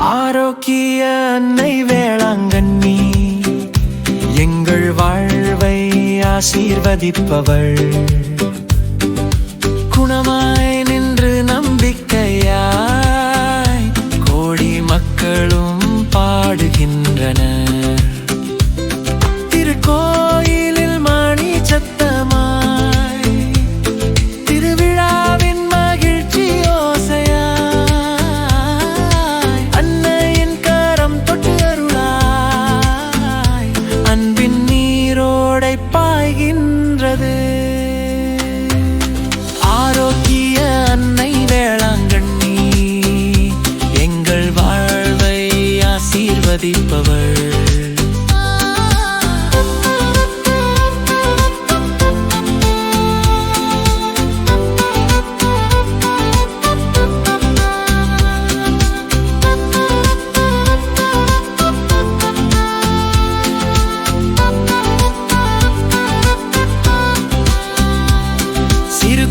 ஆரோக்கிய அன்னை வேளாங்கண்ணி எங்கள் வாழ்வை ஆசீர்வதிப்பவள். மதிப்பவள்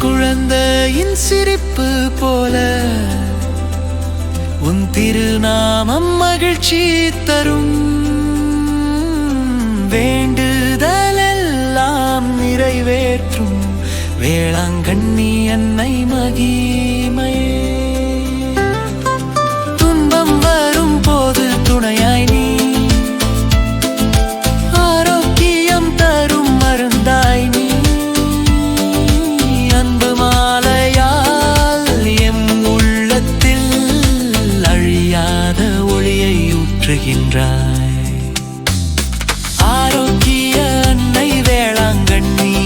குழந்தையின் சிரிப்பு போல உன் திருநாமம் மகிழ்ச்சி தரும். வேண்டுதலெல்லாம் நிறைவேற்றும். வேளாங்கண்ணி என்னை மகி ஆரோக்கிய அன்னை வேளாங்கண்ணி.